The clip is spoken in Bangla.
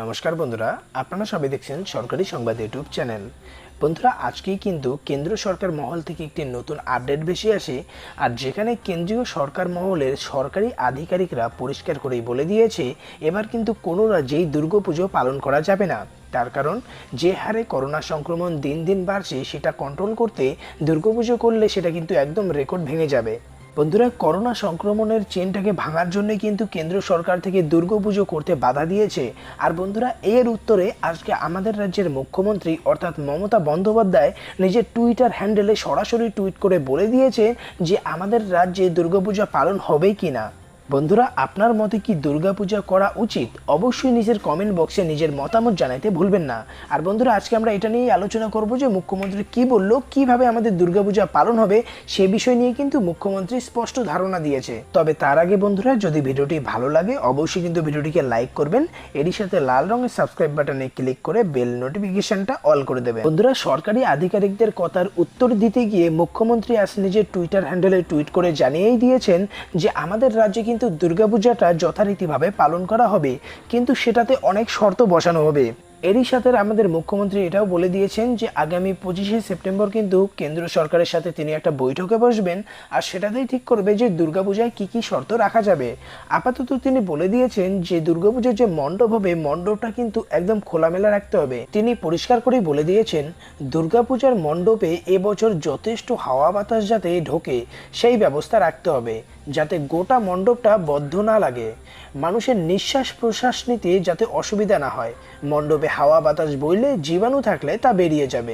নমস্কার বন্ধুরা, আপনারা সবাই দেখছেন সরকারি সংবাদ ইউটিউব চ্যানেল। বন্ধুরা, আজকেই কিন্তু কেন্দ্র সরকার মহল থেকে একটি নতুন আপডেট বেশি আসে, আর যেখানে কেন্দ্রীয় সরকার মহলের সরকারি আধিকারিকরা পরিষ্কার করেই বলে দিয়েছে, এবার কিন্তু কোনো রাজ্যেই দুর্গাপুজো পালন করা যাবে না। তার কারণ, যে হারে করোনা সংক্রমণ দিন দিন বাড়ছে, সেটা কন্ট্রোল করতে দুর্গাপুজো করলে সেটা কিন্তু একদম রেকর্ড ভেঙে যাবে। বন্ধুরা, করোনা সংক্রমণের চেনটাকে ভাঙার জন্যই কিন্তু কেন্দ্র সরকার থেকে দুর্গাপুজো করতে বাধা দিয়েছে। আর বন্ধুরা, এর উত্তরে আজকে আমাদের রাজ্যের মুখ্যমন্ত্রী অর্থাৎ মমতা বন্দ্যোপাধ্যায় নিজের টুইটার হ্যান্ডেলে সরাসরি টুইট করে বলে দিয়েছে যে, আমাদের রাজ্যে দুর্গাপূজা পালন হবে কি না বন্ধুরা, আপনার মতে কি দুর্গাপূজা করা উচিত? অবশ্যই নিজের কমেন্ট বক্সে নিজের মতামত জানাইতে ভুলবেন না। আর বন্ধুরা, আজকে আমরা এটা নিয়েই আলোচনা করব যে মুখ্যমন্ত্রী কি বলল, কীভাবে আমাদের দুর্গাপূজা পালন হবে, সে বিষয় নিয়ে কিন্তু মুখ্যমন্ত্রী স্পষ্ট ধারণা দিয়েছে। তবে তার আগে বন্ধুরা, যদি ভিডিওটি ভালো লাগে, অবশ্যই কিন্তু ভিডিওটিকে লাইক করবেন। এরই সাথে লাল রঙের সাবস্ক্রাইব বাটনে ক্লিক করে বেল নোটিফিকেশনটা অল করে দেবেন। বন্ধুরা, সরকারি আধিকারিকদের কথার উত্তর দিতে গিয়ে মুখ্যমন্ত্রী আজ নিজের টুইটার হ্যান্ডেলে টুইট করে জানিয়েই দিয়েছেন যে, আমাদের রাজ্যে কিন্তু দুর্গাপূজাটা যথারীতিভাবে পালন করা হবে কিন্তু সেটাতে অনেক শর্ত বসানো হবে। এরই সাথে আমাদের মুখ্যমন্ত্রী এটাও বলে দিয়েছেন যে আগামী পঁচিশে সেপ্টেম্বর কিন্তু কেন্দ্র সরকারের সাথে তিনি একটা বৈঠকে বসবেন আর সেটাতেই ঠিক করবে যে দুর্গাপূজায় কি কি শর্ত রাখা যাবে। আপাতত তিনি বলে দিয়েছেন যে দুর্গাপূজার যে মণ্ডপ হবে, মণ্ডপটা কিন্তু একদম খোলামেলা রাখতে হবে। তিনি পরিষ্কার করেই বলে দিয়েছেন, দুর্গাপূজার মণ্ডপে এবছর যথেষ্ট হাওয়া বাতাস যাতে ঢোকে, সেই ব্যবস্থা রাখতে হবে, যাতে গোটা মণ্ডপটা বদ্ধ না লাগে। মানুষের নিঃশ্বাস প্রশ্বাস নিতে যাতে অসুবিধা না হয়। মণ্ডপে হাওয়া বাতাস বইলে জীবাণু থাকলে তা বেরিয়ে যাবে।